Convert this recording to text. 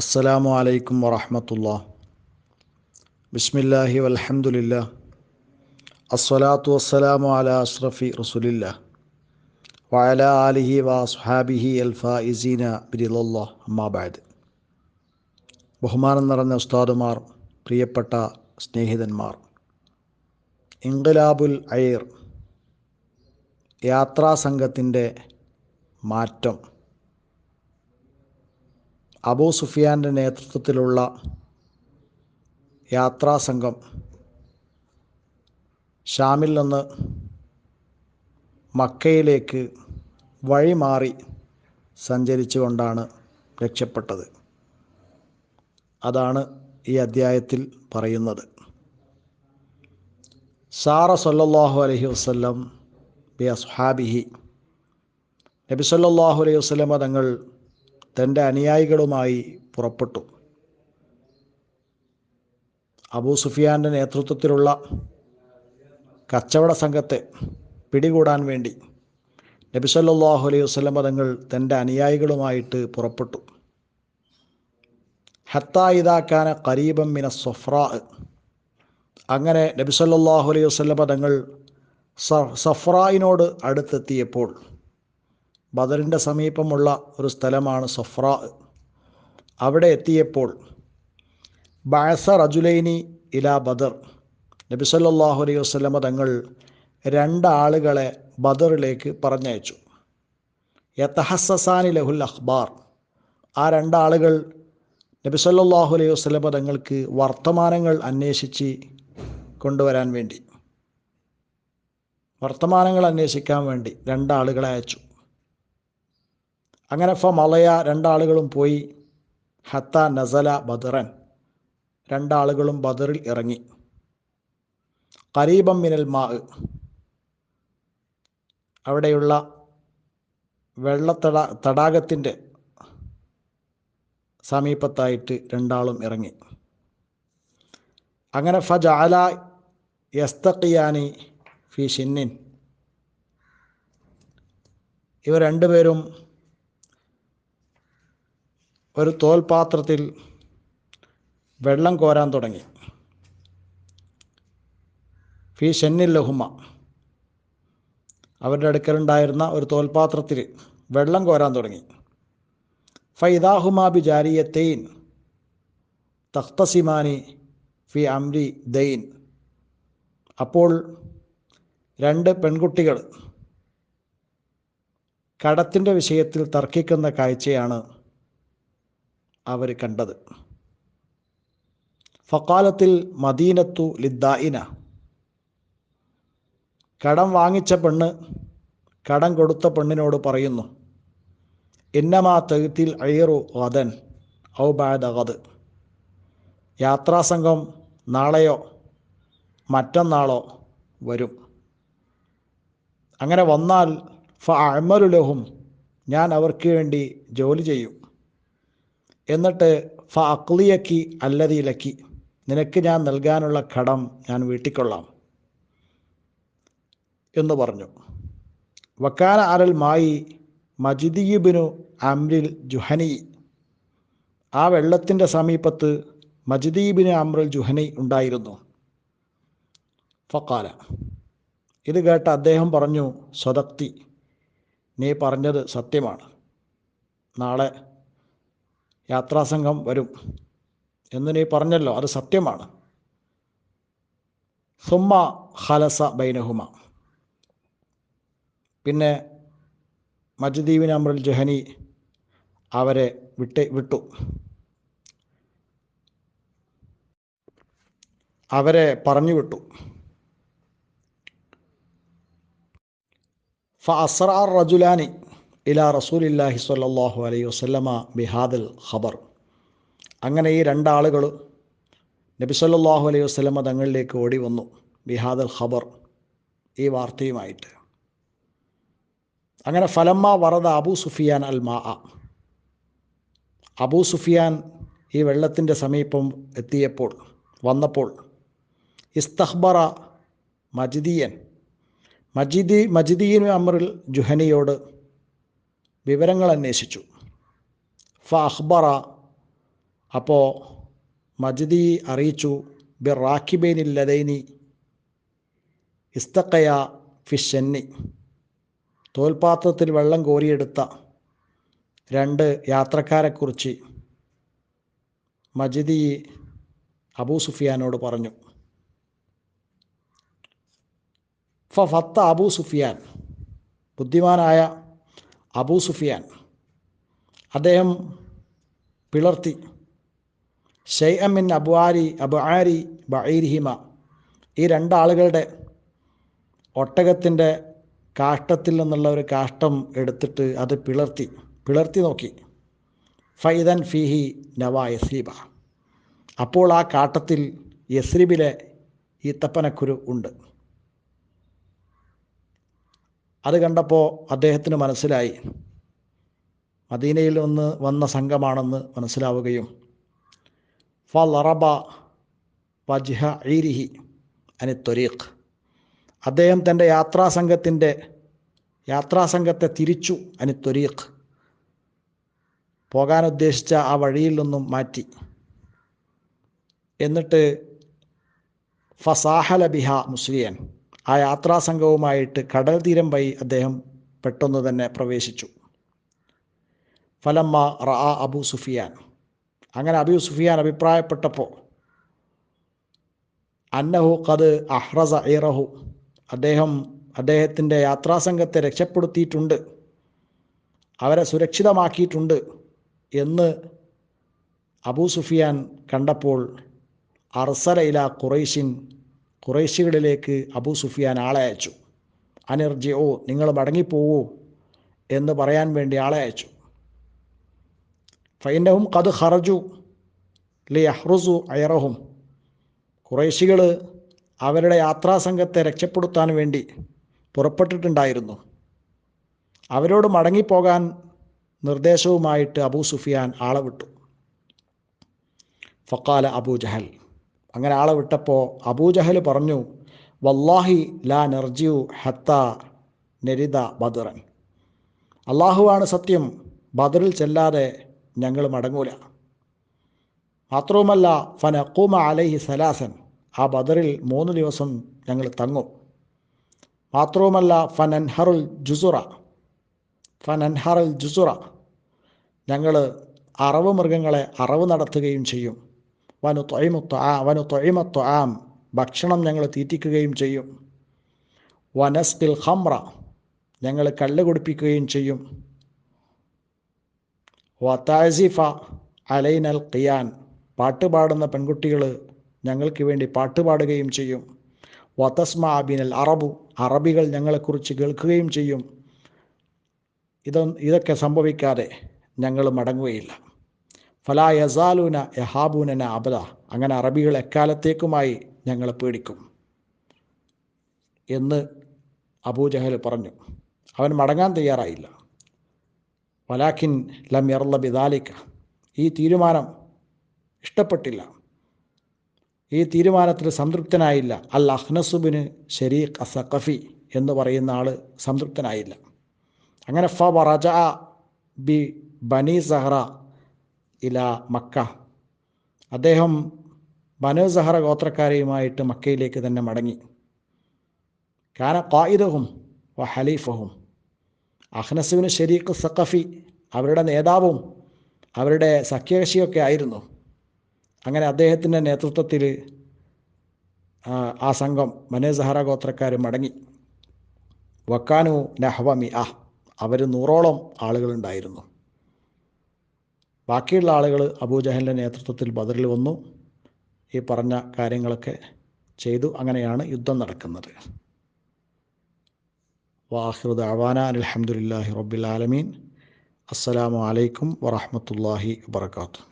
അസ്സലാമു അലൈക്കും വറഹമത്തുള്ള. ബിസ്മില്ലാഹി വലഹമുല്ല അസ്സലാത്തു വസ്സലാമു അല അഷ്റഫി റസുലില്ല വഅല ആലിഹി വസ്ഹാബിഹി അൽഫായിസീന ബിരിലുള്ള അമ്മാബാദ് ബഹുമാനം നിറഞ്ഞ ഉസ്താദുമാർ പ്രിയപ്പെട്ട സ്നേഹിതന്മാർ. ഇൻഖിലാബുൽ അയർ യാത്രാ സംഘത്തിന്റെ മാറ്റം. അബൂ സുഫിയാന്റെ നേതൃത്വത്തിലുള്ള യാത്രാ സംഘം ഷാമിൽ നിന്ന് മക്കയിലേക്ക് വഴിമാറി സഞ്ചരിച്ചുകൊണ്ടാണ് രക്ഷപ്പെട്ടത്. അതാണ് ഈ അദ്ധ്യായത്തിൽ പറയുന്നത്. സാറ സല്ലാഹു അലഹി വസ്ലം ബി അസ്ഹാബിഹി. നബി സല്ലല്ലാഹു അലൈഹി വസ്ലമ തങ്ങൾ തന്റെ അനുയായികളുമായി പുറപ്പെട്ടു. അബൂ സുഫിയാന്റെ നേതൃത്വത്തിലുള്ള കച്ചവട സംഘത്തെ പിടികൂടാൻ വേണ്ടി നബി സല്ലല്ലാഹു അലൈഹി വസ്ലം തങ്ങൾ തന്റെ അനുയായികളുമായിട്ട് പുറപ്പെട്ടു. ഹത്താ ഇതാക്കാന കരീബം മിന സൊഫ്ര അങ്ങനെ നബി സല്ലല്ലാഹു അലൈഹി വസ്ലം തങ്ങൾ സഫ്രായിനോട് അടുത്തെത്തിയപ്പോൾ ബദറിന്റെ സമീപമുള്ള ഒരു സ്ഥലമാണ് സഫ്ര. അവിടെ എത്തിയപ്പോൾ ബാസ റജുലൈനി ഇല ബദർ. നബി സല്ലല്ലാഹു അലൈഹി വസ്ലമ തങ്ങൾ രണ്ടാളുകളെ ബദറിലേക്ക് പറഞ്ഞയച്ചു. യത്തഹസാനി ലഹുൽ അഖ്ബാർ. ആ രണ്ടാളുകൾ നബി സല്ലല്ലാഹു അലൈഹി വസ്ലമ തങ്ങൾക്ക് വർത്തമാനങ്ങൾ അന്വേഷിച്ച് കൊണ്ടുവരാൻ വേണ്ടി. വർത്തമാനങ്ങൾ അന്വേഷിക്കാൻ വേണ്ടി രണ്ടാളുകളെ അയച്ചു. അങ്ങനെ ഫ മലയ രണ്ടാളുകളും പോയി. ഹത്ത നസല ബദറൻ രണ്ടാളുകളും ബദറിൽ ഇറങ്ങി. കരീബം മിനൽ മാ അവിടെയുള്ള വെള്ളത്തട തടാകത്തിന്റെ സമീപത്തായിട്ട് രണ്ടാളും ഇറങ്ങി. അങ്ങനെ ഫ ജാല യസ്തഖിയാനി ഫി ഷിന്നിൻ. ഇവർ രണ്ടുപേരും ഒരു തോൽപാത്രത്തിൽ വെള്ളം കോരാൻ തുടങ്ങി. ഫി ഷെന്നിൽ ലഹുമ. അവരുടെ അടുക്കലുണ്ടായിരുന്ന ഒരു തോൽപാത്രത്തിൽ വെള്ളം കോരാൻ തുടങ്ങി. ഫൈദാഹുമാ ബി ജാരിയത്തെയിൻ തഖ്തസിമാനി ഫി അംരി ദൈൻ. അപ്പോൾ രണ്ട് പെൺകുട്ടികൾ കടത്തിന്റെ വിഷയത്തിൽ തർക്കിക്കുന്ന കാഴ്ചയാണ് അവർ കണ്ടത്. ഫക്കാലത്തിൽ മദീനത്തു ലിദ്ദായിന കടം വാങ്ങിച്ച പെണ്ണ് കടം കൊടുത്ത പെണ്ണിനോട് പറയുന്നു ഇന്നമാ തെഴുത്തിൽ അയറു വദൻ ഔ ബാദ ഗദ്. യാത്രാസംഘം നാളെയോ മറ്റന്നാളോ വരും. അങ്ങനെ വന്നാൽ ഫ അമലുലഹും ഞാൻ അവർക്ക് വേണ്ടി ജോലി ചെയ്യും. എന്നിട്ട് ഫ അക്ലിയക്കി അല്ലതിയിലക്കി നിനക്ക് ഞാൻ നൽകാനുള്ള കടം ഞാൻ വീട്ടിക്കൊള്ളാം എന്ന് പറഞ്ഞു. വക്കാല അരൽ മായി മജിദീബിനു അമ്രിൽ ജുഹനി. ആ വെള്ളത്തിന്റെ സമീപത്ത് മജിദീബിന് അമ്രുൽ ജുഹനി ഉണ്ടായിരുന്നു. ഫക്കാല. ഇത് കേട്ട അദ്ദേഹം പറഞ്ഞു സ്വതക്തി നീ പറഞ്ഞത് സത്യമാണ്. നാളെ യാത്രാസംഘം വരും എന്ന് നീ പറഞ്ഞല്ലോ അത് സത്യമാണ്. സുമ്മ ഹലസ ബൈനഹുമ. പിന്നെ മജ്ദീബിൻ അമ്രൽ ജഹനി അവരെ വിട്ട് വിട്ടു. അവരെ പറഞ്ഞു വിട്ടു. ഫ അസ്രാർ റജുലാനി ഇല റസൂലില്ലാഹി സ്വല്ലല്ലാഹു അലൈഹി വസ്ലമ ബിഹാദൽ ഖബർ. അങ്ങനെ ഈ രണ്ടാളുകൾ നബി സല്ലാഹു അലൈഹി വസ്ലമ തങ്ങളിലേക്ക് ഓടി വന്നു ബിഹാദൽ ഖബർ ഈ വാർത്തയുമായിട്ട്. അങ്ങനെ ഫലമ്മ വറദ അബൂ സുഫിയാൻ അൽ മാ അബൂ സുഫിയാൻ ഈ വെള്ളത്തിന്റെ സമീപം എത്തിയപ്പോൾ വന്നപ്പോൾ ഇസ്തഹ്ബറ മജിദിയൻ മജിദി മജിദീൻ അമറിൽ ജുഹനിയോട് വിവരങ്ങൾ അന്വേഷിച്ചു. ഫ അപ്പോൾ മജിദി അറിയിച്ചു ബിർ റാക്കിബൈനില്ലതൈനി ഇസ്തക്കയ ഫിഷന്നി തോൽപാത്രത്തിൽ വെള്ളം കോരിയെടുത്ത രണ്ട് യാത്രക്കാരെക്കുറിച്ച് മജിദി അബൂ സുഫിയാനോട് പറഞ്ഞു. ഫത്ത അബൂ സുഫിയാൻ ബുദ്ധിമാനായ അബൂ സുഫിയാൻ. അദ്ദേഹം പിളർത്തി. ഷെയ്അമിൻ അബുആരി അബുആരി ബൈരിഹിമ ഈ രണ്ടാളുകളുടെ ഒട്ടകത്തിന്റെ കാഷ്ടത്തിൽ നിന്നുള്ള ഒരു കാഷ്ടം എടുത്തിട്ട് അത് പിളർത്തി പിളർത്തി നോക്കി. ഫൈദൻ ഫിഹി നവ യസ്രീബ അപ്പോൾ ആ കാട്ടത്തിൽ യസ്രീബിലെ ഈത്തപ്പനക്കുരു ഉണ്ട്. അത് കണ്ടപ്പോൾ അദ്ദേഹത്തിന് മനസ്സിലായി. മദീനയിൽ നിന്ന് വന്ന സംഘമാണെന്ന് മനസ്സിലാവുകയും ഫ ലറബ വജ്ഹ ഈരിഹി അനി ത്വരീഖ്. അദ്ദേഹം തന്റെ യാത്രാ സംഘത്തെ തിരിച്ചു അനി ത്വരീഖ്. പോകാൻ ഉദ്ദേശിച്ച ആ വഴിയിൽ നിന്നും മാറ്റി. എന്നിട്ട് ഫസാഹല ബിഹ മുസ്ലിയൻ. ആ യാത്രാസംഘവുമായിട്ട് കടൽ തീരം വഴി അദ്ദേഹം പെട്ടെന്ന് തന്നെ പ്രവേശിച്ചു. ഫലമ്മ റ അബു സുഫിയാൻ. അങ്ങനെ അബു സുഫിയാൻ അഭിപ്രായപ്പെട്ടപ്പോൾ അന്നഹു കത് അഹ്റസ ഇറഹു അദ്ദേഹം അദ്ദേഹത്തിന്റെ യാത്രാസംഘത്തെ രക്ഷപ്പെടുത്തിയിട്ടുണ്ട് അവരെ സുരക്ഷിതമാക്കിയിട്ടുണ്ട് എന്ന് അബൂ സുഫിയാൻ കണ്ടപ്പോൾ അർസല ഇല ഖുറൈഷിൻ ഖുറൈശികളിലേക്ക് അബൂ സുഫിയാൻ ആളെ അയച്ചു. ഓ നിങ്ങൾ മടങ്ങിപ്പോവൂ എന്ന് പറയാൻ വേണ്ടി ആളെ അയച്ചു. ഫൈനവും കത് ഹറജു ലി അഹ്റുസു അയറഹും. കുറേശികൾ അവരുടെ യാത്രാസംഘത്തെ രക്ഷപ്പെടുത്താൻ വേണ്ടി പുറപ്പെട്ടിട്ടുണ്ടായിരുന്നു. അവരോട് മടങ്ങിപ്പോകാൻ നിർദ്ദേശവുമായിട്ട് അബൂ സുഫിയാൻ ആളെ വിട്ടു. ഫക്കാല അബൂ ജഹൽ. അങ്ങനെ ആളെ വിട്ടപ്പോൾ അബൂജഹൽ പറഞ്ഞു വല്ലാഹി ലാ നർജിയു ഹത്ത നരിത ബദറൻ. അള്ളാഹുവാണ് സത്യം ബദറിൽ ചെല്ലാതെ ഞങ്ങൾ മടങ്ങൂല. മാത്രവുമല്ല ഫനക്കൂമ അലൈഹി സലാസൻ ആ ബദറിൽ മൂന്ന് ദിവസം ഞങ്ങൾ തങ്ങും. മാത്രവുമല്ല ഫനൻഹറുൽ ജുസുറ ഫനൻഹറുൽ ജുസുറ ഞങ്ങൾ അറവ് മൃഗങ്ങളെ അറവ് നടത്തുകയും ചെയ്യും. വനു തൊഴിമുത്ത ആ വനു തൊഴിമത്വ ആം. ഭക്ഷണം ഞങ്ങൾ തീറ്റിക്കുകയും ചെയ്യും. വനസ്കിൽ ഹംറ ഞങ്ങൾ കല്ല് കുടിപ്പിക്കുകയും ചെയ്യും. വത്താസിഫ അലൈനൽ ഖിയാൻ പാട്ട് പാടുന്ന പെൺകുട്ടികൾ ഞങ്ങൾക്ക് വേണ്ടി പാട്ട് പാടുകയും ചെയ്യും. വതസ്മ അബിനൽ അറബു അറബികൾ ഞങ്ങളെക്കുറിച്ച് കേൾക്കുകയും ചെയ്യും. ഇതൊ ഇതൊക്കെ സംഭവിക്കാതെ ഞങ്ങൾ മടങ്ങുകയില്ല. ഫലാ യസാലൂന യഹാബൂനന അബദ അങ്ങനെ അറബികൾ എക്കാലത്തേക്കുമായി ഞങ്ങളെ പേടിക്കും എന്ന് അബൂജഹൽ പറഞ്ഞു. അവൻ മടങ്ങാൻ തയ്യാറായില്ല. വലാഖിൻ ലം യർല ബിദാലിക്ക ഈ തീരുമാനം ഇഷ്ടപ്പെട്ടില്ല. ഈ തീരുമാനത്തിൽ സംതൃപ്തനായില്ല. അൽ അഹ്നസുബിന് ഷെരീഖ് അസഖഫി എന്ന് പറയുന്ന ആൾ സംതൃപ്തനായില്ല. അങ്ങനെ ഫ വറജ ബി ബനി സഹറ ഇല മക്ക. അദ്ദേഹം ബനു സഹറ ഗോത്രക്കാരെയുമായിട്ട് മക്കയിലേക്ക് തന്നെ മടങ്ങി. കാന ഖായിദഹും വ ഹലീഫഹും. അഹ്നസുവിന് ഷെരീഖ് സഖഫി അവരുടെ നേതാവും അവരുടെ സഖ്യകക്ഷിയൊക്കെ ആയിരുന്നു. അങ്ങനെ അദ്ദേഹത്തിന്റെ നേതൃത്വത്തിൽ ആ സംഘം മനേസഹറ ഗോത്രക്കാർ മടങ്ങി. വക്കാനു നഹ്വമി ആ അവർ നൂറോളം ആളുകളുണ്ടായിരുന്നു. ബാക്കിയുള്ള ആളുകൾ അബൂജഹലിന്റെ നേതൃത്വത്തിൽ ബദറിൽ വന്നു. ഈ പറഞ്ഞ കാര്യങ്ങളൊക്കെ ചെയ്തു. അങ്ങനെയാണ് യുദ്ധം നടക്കുന്നത്. വാഹിറുദ് അവാന അലഹമുല്ലാഹി റബ്ബിൽ ആലമീൻ. അസ്സലാമു അലൈക്കും വറഹമത്തല്ലാഹി വാത്തു